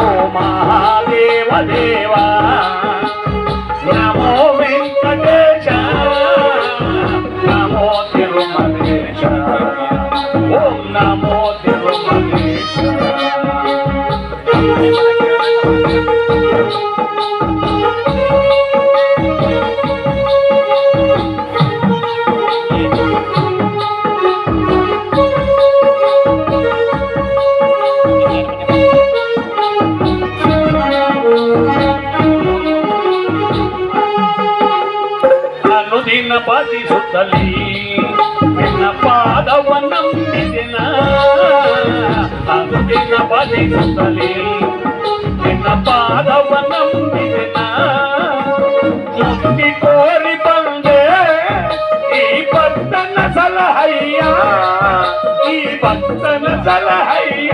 નમો મહાદેવ દેવા. નમો વેંકટેશ. નમો તિરુમલેશ. ઓમ નમો તિરુમલેશ. ದಿನ ಪದಿಸುತ್ತಲೇ ನಿನ್ನ ಪಾದವ ನಂಬಿದಿನ ಅನುದಿನ ಪದಿಸುತ್ತಲೇ ನಿನ್ನ ಪಾದವ ನಂಬಿದಿನ ನಂಬಿ ಕೋರಿ ಬಂದೆ ಈ ಭಕ್ತನ ಸಲಹಯ್ಯ ಈ ಭಕ್ತನ ಸಲಹಯ್ಯ